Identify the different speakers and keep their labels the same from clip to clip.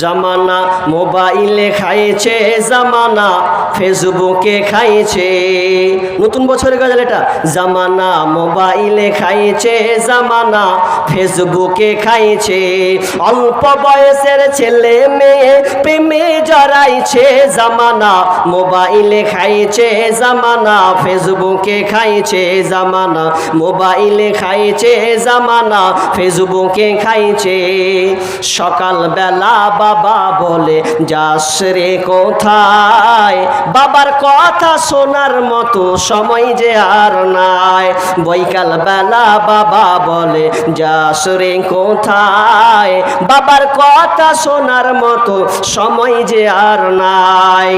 Speaker 1: জামানা মোবাইলে খাইছে জামানা। ফেসবুকে খাইছে। নতুন বছরের গজল এটা। জামানা মোবাইলে খাইছে, জামানা ফেসবুকে খাইছে। অল্প বয়সের ছেলে মেয়ে প্রেমে জড়াইছে, জামানা মোবাইলে খাইছে, জামানা ফেসবুকে খাইছে, জামানা মোবাইলে খাইছে, জামানা ফেসবুকে খাইছে। সকালবেলা বাবা বলে, যাস রে কোথায়? বাবার কথা শোনার মতো সময় যে আর নাই। বৈকাল বেলা বাবা বলে, যাস রে, কোথায়? বাবার কথা শোনার মতো সময় যে আর নাই।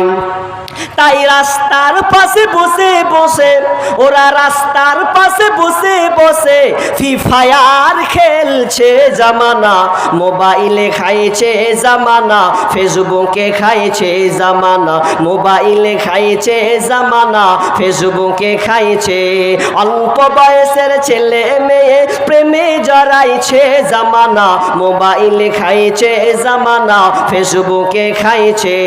Speaker 1: তাই রাস্তার পাশে বসে বসে, ওরা রাস্তার পাশে বসে বসে ফি ফায়ার খেলছে জামানা, মোবাইলে খাইছে জামানা ফেসবুকে খাইছে জামানা, মোবাইলে খাইছে জামানা ফেসবুকে খাইছে। অল্প বয়সের ছেলে মেয়ে প্রেমে জড়াইছে জামানা, মোবাইলে খাইছে জামানা ফেসবুকে খাইছে।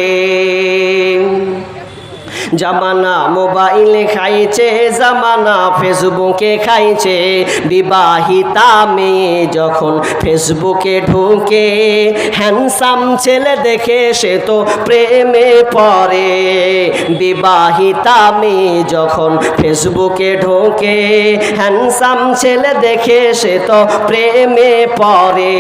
Speaker 1: জামানা মোবাইলে খাইছে, জামানা ফেসবুকে খাইছে। বিবাহিতা মেয়ে যখন ফেসবুকে ঢুকে হ্যান্ডসাম ছেলে দেখে সে তো প্রেমে পড়ে। বিবাহিতা মেয়ে যখন ফেসবুকে ঢোকে হ্যান্ডসাম ছেলে দেখে সে তো প্রেমে পড়ে।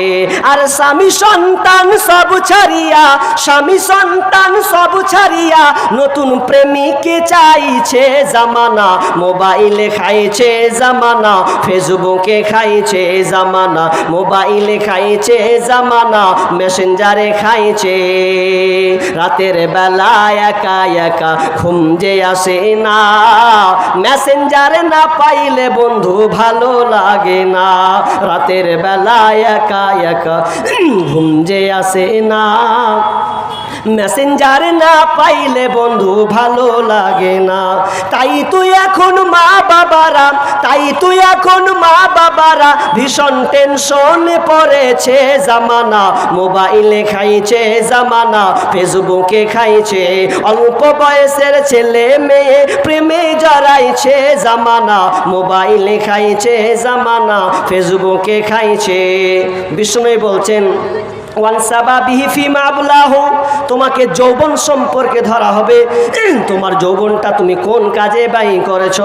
Speaker 1: আর স্বামী সন্তান সব ছাড়িয়া, স্বামী সন্তান সব ছাড়িয়া নতুন প্রেমিকে চাইছে জামানা? মোবাইলে খাইছে জামানা। ফেসবুকে খাইছে জামানা। মোবাইলে খাইছে জামানা। মেসেঞ্জারে খাইছে। রাতের বেলা একা একা ঘুম যে আসে না। মেসেঞ্জারে না পাইলে বন্ধু ভালো লাগে না। রাতের বেলা একা একা ঘুম যে আসে না। মেসেঞ্জার না পাইলে বন্ধু ভালো লাগে না। তাই তুই এখন মা বাবারা, তাই তুই এখন মা বাবারা, ভীষণ টেনশনে পড়েছে জামানা। মোবাইলে খাইছে জামানা ফেসবুকে খাইছে। অল্প বয়সের ছেলে মেয়ে প্রেমে জড়াইছে জামানা। মোবাইলে খাইছে জামানা ফেসবুকে খাইছে। বিষ্ণু বলছেন ওয়ানসাবা বিহিফি মাবলাহ তোমাকে যৌবন সম্পর্কে ধরা হবে। তোমার যৌবনটা তুমি কোন কাজে ব্যয় করেছ?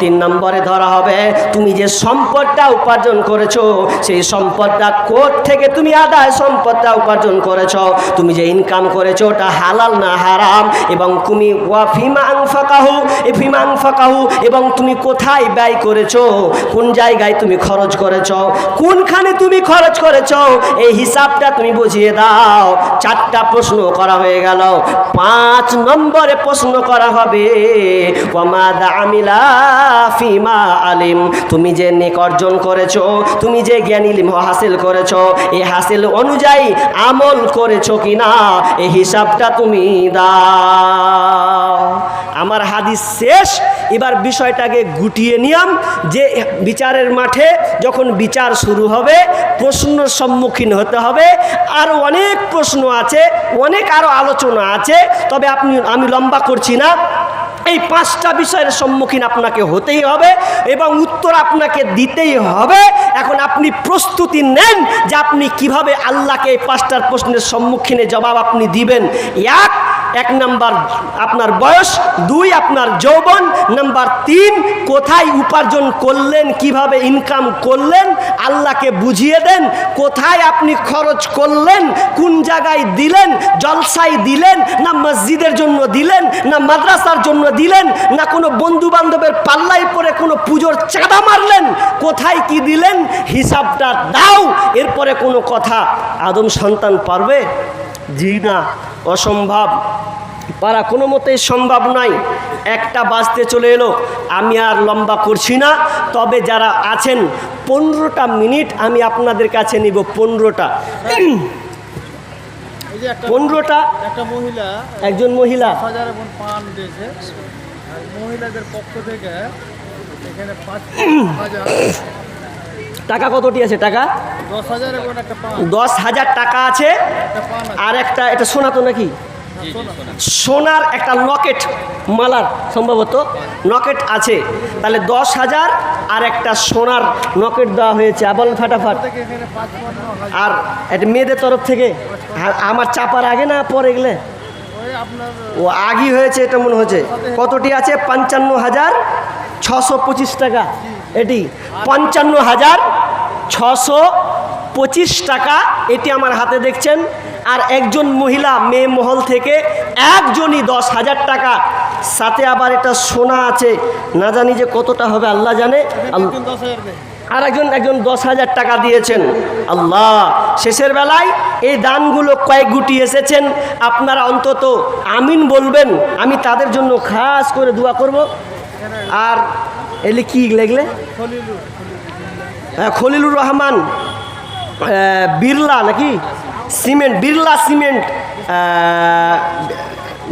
Speaker 1: তিন নম্বরে ধরা হবে, তুমি যে সম্পদটা উপার্জন করেছ, সেই সম্পদটা কোথ থেকে তুমি আদায় সম্পদটা উপার্জন করেছ। তুমি যে ইনকাম করেছ, ওটা হালাল না হারাম? এবং তুমি ওয়া ফিমা আংফাকাহু এ ফিমা আংফাকাহু এবং তুমি কোথায় ব্যয় করেছ? কোন জায়গায় তুমি খরচ করেছ? কোনখানে তুমি খরচ করেছ? এই হিসাবটা তুমি বুঝিয়ে দাও। চারটা প্রশ্ন করা। হয়ে গেল। পাঁচ নম্বরে প্রশ্ন করা হবে ফিমা আলিম? তুমি যে নেক অর্জন করেছ, তুমি যে জ্ঞান ইলিম হাসিল করেছ এই হাসিল অনুযায়ী আমল করেছ কিনা এই হিসাবটা তুমি দাও। আমার হাদিস শেষ, এবার বিষয়টাকে গুটিয়ে নিয়াম, যে বিচারের মাঠে যখন বিচার শুরু হবে প্রশ্ন সম্মুখীন হতে হবে, আর অনেক প্রশ্ন আছে, অনেক আরও আলোচনা আছে, তবে আপনি, আমি লম্বা করছি না। এই পাঁচটা বিষয়ের সম্মুখীন আপনাকে হতেই হবে এবং উত্তর আপনাকে দিতেই হবে। এখন আপনি প্রস্তুতি নেন যে আপনি কীভাবে আল্লাহকে এই পাঁচটার প্রশ্নের সম্মুখীনে জবাব আপনি দিবেন। এক এক নাম্বার আপনার বয়স, দুই আপনার যৌবন, নাম্বার তিন, কোথায় উপার্জন করলেন, কীভাবে ইনকাম করলেন, আল্লাহকে বুঝিয়ে দেন, কোথায় আপনি খরচ করলেন, কোন জায়গায় দিলেন, জলসায় দিলেন, না মসজিদের জন্য দিলেন, না মাদ্রাসার জন্য দিলেন, না কোনো বন্ধু বান্ধবের পাল্লায় পরে কোনো পুজোর চাঁদা মারলেন, কোথায় কি দিলেন, হিসাবটা দাও, এরপরে কোনো কথা আদম সন্তান পারবে? জি না। অসম্ভব। পারা কোনো মতেই সম্ভব নয়। একটা বাজতে চলে এলো। আমি আর লম্বা করছি না। তবে যারা আছেন পনেরোটা মিনিট আমি আপনাদের কাছে নিব পনেরোটা। পনেরোটা
Speaker 2: একটা মহিলা
Speaker 1: একজন মহিলা।
Speaker 2: হাজার এবং পান দিয়েছে। মহিলাদের পক্ষ থেকে এখানে পাঁচ হাজার
Speaker 1: টাকা কতটি আছে? টাকা?
Speaker 2: দশ হাজার
Speaker 1: টাকা আছে। আর একটা এটা সোনা তো নাকি? সোনার একটা লকেট মালার সম্ভবত লকেট আছে। তাহলে দশ হাজার আর একটা সোনার লকেট দেওয়া হয়েছে। আবল ফাটাফাট। আর এটা মেয়েদের তরফ থেকে? আমার চাপার আগে না পরে গেলে? ও আগই হয়েছে এটা মনে হচ্ছে। কতটি আছে? পঞ্চান্ন হাজার ছশো পঁচিশ টাকা। এটি পঞ্চান্ন হাজার ছশো পঁচিশ টাকা এটি আমার হাতে দেখছেন। আর একজন মহিলা মেয়ে মহল থেকে একজনই দশ হাজার টাকা। সাথে আবার এটা সোনা আছে। না জানি যে কতটা হবে, আল্লাহ জানে। আর একজন একজন দশ হাজার টাকা দিয়েছেন। আল্লাহ, শেষের বেলায় এই দানগুলো কয়েক গুটি এসেছেন। আপনারা অন্তত আমিন বলবেন। আমি তাদের জন্য খাস করে দোয়া করব। আর এলে কি লেগলে? হ্যাঁ, খলিলুর রহমান বিড়লা নাকি? সিমেন্ট বিড়লা সিমেন্ট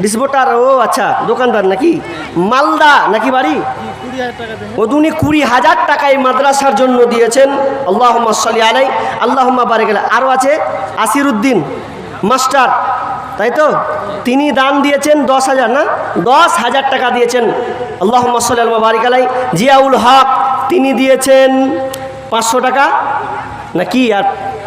Speaker 1: ডিসবোটার ও আচ্ছা দোকানদার নাকি? মালদা নাকি বাড়ি?
Speaker 2: জি কুড়ি হাজার টাকা
Speaker 1: এই মাদ্রাসার জন্য দিয়েছেন। আল্লাহ সাল্লি আলাই আল্লাহ বারে গেলে আরও আছে? আসিরুদ্দিন মাস্টার তাই তো? তিনি দান দিয়েছেন দশ হাজার না? দশ হাজার টাকা দিয়েছেন। আল্লাহ সাল্লাহ বারিক আলাই। জিয়াউল হক তিনি দিয়েছেন পাঁচশো টাকা। না কি আর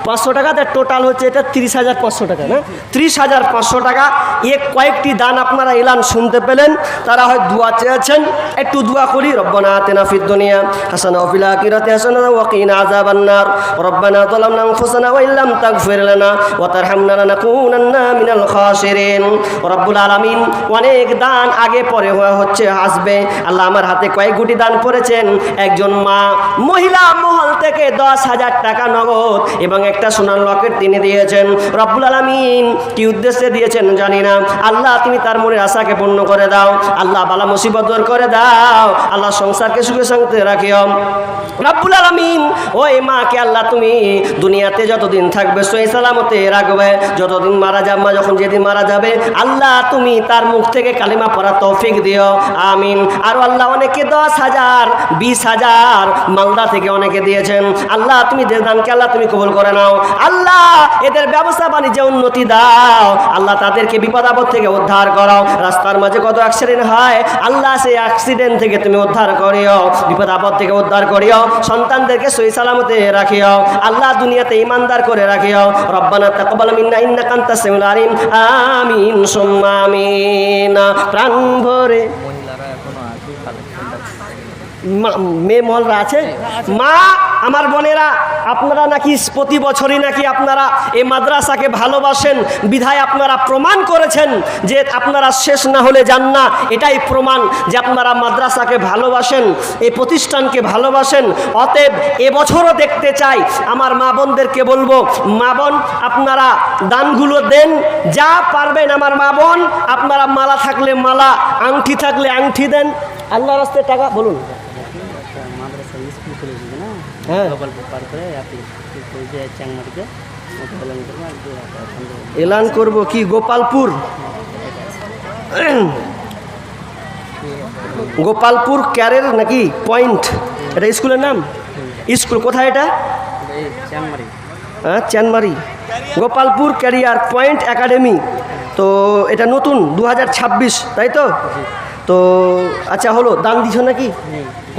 Speaker 1: পাঁচশো টাকা তার টোটাল হচ্ছে এটা তিরিশ হাজার পাঁচশো টাকা, না? ত্রিশ হাজার পাঁচশো টাকা। এ কয়েকটি দান আপনারা এলান শুনতে পেলেন, তারা হয় দোয়া চেয়েছেন, একটু দোয়া করি, রব্বানা তেনা দুনিয়া হাসানা ওফিলা কিরাতে হাসানা ওয়াকিনা আযাবান নার রব্বানা যালামনা আনফুসানা ওয়া ইল্লাম তাগফির লানা ওয়া তারহামনা লানাকুনান্না মিনাল খাসিরিন রব্বুল আলামিন অনেক দান আগে পরে হচ্ছে, আসবে। আল্লাহ আমার হাতে কয়েক গুটি দান করেছেন, একজন মা, মহিলা মহল থেকে দশ হাজার টাকা নগদ এবং একটা সোনার লকেট তিনি দিয়েছেন। রব্বুল আলামিন কি উদ্দেশ্যে দিয়েছেন জানি না। আল্লাহ, তুমি তার মনের আশাকে পূর্ণ করে দাও। আল্লাহ, বালা মুসিবত করে দাও। আল্লাহ, সংসারকে সুখে শান্তিতে রাখিও। রব্বুল আলামিন, ওই মাকে আল্লাহ, তুমি দুনিয়াতে যতদিন থাকবে সই সালামতে রাখবে। যতদিন মারা যাবে, মা যখন যেদিন মারা যাবে, আল্লাহ, তুমি তার মুখ থেকে কালিমা পড়া তৌফিক দিও। আমিন। আর আল্লাহ, অনেকে দশ হাজার, বিশ হাজার মালদা থেকে অনেকে দিয়েছেন। আল্লাহ, তুমি যে দানকে আল্লাহ, তুমি কবুল করে নাও। আল্লাহ, এদের ব্যবসা বাণিজ্যে উন্নতি দাও। আল্লাহ তাদেরকে বিপদ আপদ থেকে উদ্ধার করাও। রাস্তার মাঝে কত অ্যাক্সিডেন্ট হয়, আল্লাহ সেই অ্যাক্সিডেন্ট থেকে তুমি উদ্ধার করিও। বিপদ আপদ থেকে উদ্ধার করিও। সন্তানদেরকে সই সালামতে রাখিও। আল্লাহ দুনিয়াতে ইমানদার করে রাখিও। রব্বানা তাকবাল মিন্না ইন্নাকা আনতাস সামিউল আলিম। আমিন, সুম্মা আমিন। প্রাণ ভরে মেয়ে মহলরা আছে। মা, আমার বোনেরা, আপনারা নাকি প্রতি বছরই নাকি আপনারা এই মাদ্রাসাকে ভালোবাসেন? বিধায় আপনারা প্রমাণ করেছেন যে আপনারা শেষ না হলে যান না এটাই প্রমাণ যে আপনারা মাদ্রাসাকে ভালোবাসেন, এই প্রতিষ্ঠানকে ভালোবাসেন। অতএব এবছরও দেখতে চাই, আমার মা বোনদেরকে বলব, মা বোন, আপনারা দানগুলো দেন, যা পারবেন আমার মা বোন। আপনারা মালা থাকলে মালা, আংটি থাকলে আংটি দেন। আল্লাহ রাস্তায় টাকা, বলুন
Speaker 3: মাদ্রাসা স্কুল খুলেছিল না
Speaker 1: হ্যাঁ।
Speaker 3: গোপালপুর পার করে আপনি যে
Speaker 1: এলান করব কি? গোপালপুর। গোপালপুর ক্যারের নাকি? পয়েন্ট। এটা স্কুলের নাম? স্কুল কোথায় এটা? হ্যাঁ Chanmari Gopalpur career point academy. তো এটা নতুন দু হাজার ছাব্বিশ তাই তো? তো আচ্ছা হলো দান দিছ নাকি?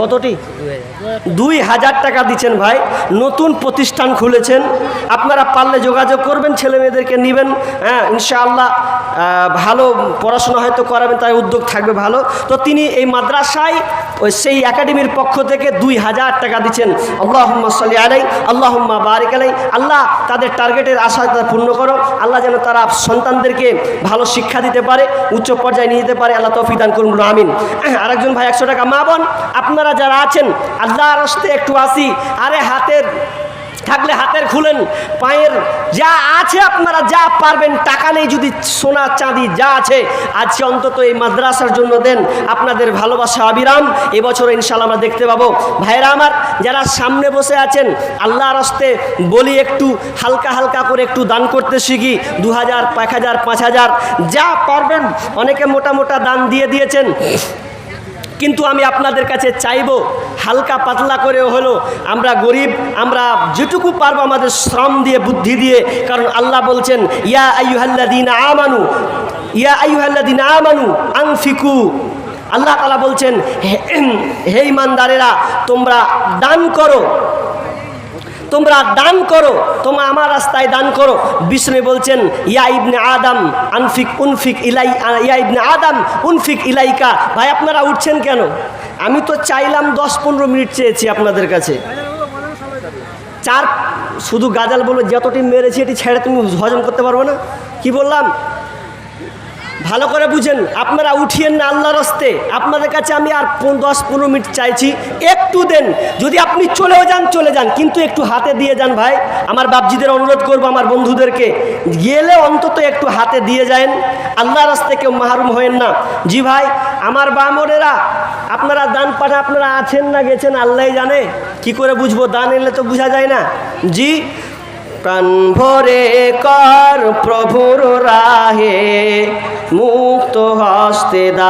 Speaker 1: কতটি? দুই হাজার টাকা দিচ্ছেন ভাই। নতুন প্রতিষ্ঠান খুলেছেন। আপনারা পারলে যোগাযোগ করবেন, ছেলে মেয়েদেরকে নেবেন। হ্যাঁ ইনশাআল্লাহ ভালো পড়াশোনা হয়তো করাবেন, তাই উদ্যোগ থাকবে ভালো। তো তিনি এই মাদ্রাসায় ওই সেই একাডেমির পক্ষ থেকে দুই হাজার টাকা দিচ্ছেন। আল্লাহ সাল্লি আলাই আল্লাহ বারিক আলাই আল্লাহ তাদের টার্গেটের আশা তারা পূর্ণ করো। আল্লাহ যেন তারা সন্তানদেরকে ভালো শিক্ষা দিতে পারে, উচ্চ পর্যায়ে নিয়ে যেতে পারে। আল্লাহ তৌফিক দান করুন আমিন। আরেকজন ভাই, একশো টাকা, মা বোন, আপনারা যারা আছেন আল্লাহ রস্তে একটু আসি। আরে হাতের, থাকলে হাতের খুলেন, পায়ের যা আছে আপনারা যা পারবেন, টাকা নেই যদি সোনা, চাঁদি যা আছে, আজকে অন্তত এই মাদ্রাসার জন্য দেন আপনাদের ভালোবাসা অবিরাম। এবছর ইনশাল্লাহ আমরা দেখতে পাবো। ভাইরা আমার, যারা সামনে বসে আছেন, আল্লাহর হস্তে বলি একটু, হালকা হালকা করে একটু দান করতে শিখি দু হাজার এক হাজার, পাঁচ হাজার, যা পারবেন, অনেকে মোটা মোটা দান দিয়ে দিয়েছেন। কিন্তু আমি আপনাদের কাছে চাইব, হালকা পাতলা করে হলো আমরা গরিব, আমরা যেটুকু পারব আমাদের শ্রম দিয়ে, বুদ্ধি দিয়ে, কারণ আল্লাহ বলছেন, ইয়া আইয়ুহাল্লাদিন আমানু, ইয়া আইয়ুহাল্লাদিন আমানু আনফিকু। আল্লাহ তালা বলছেন হে ইমানদারেরা, তোমরা দান করো তোমরা দান করো, তোমরা আমার রাস্তায় দান করো। বিষ্ণু বলছেন, ইয়া ইবনে আদম, আনফিক, উনফিক ইলাই, ইয়া ইবনে আদম, উনফিক ইলাইকা। ভাই, আপনারা উঠছেন কেন? আমি তো চাইলাম দশ পনেরো মিনিট চেয়েছি আপনাদের কাছে। চার, শুধু গাজাল বলে যতটি মেরেছি, এটি ছেড়ে তুমি হজম করতে পারব না। কি বললাম? ভালো করে বুঝেন, আপনারা উঠিয়েন না আল্লাহ রস্তে আপনাদের কাছে আমি আর দশ পনেরো মিনিট চাইছি। একটু দেন, যদি আপনি চলেও যান, চলে যান, কিন্তু একটু হাতে দিয়ে যান ভাই। আমার বাপজিদের অনুরোধ করব আমার বন্ধুদেরকে, গেলে অন্তত একটু হাতে দিয়ে যান। আল্লাহ রাস্তে কেউ মাহরুম হয়েন না। জি ভাই, আমার বামরেরা আপনারা দান পাঠা আপনারা আছেন না গেছেন আল্লাহ জানে। কি করে বুঝব, দান এলে তো বোঝা যায় না। জি প্রাণ ভরে কর প্রভুর রাহে মুক্ত হস্তে দা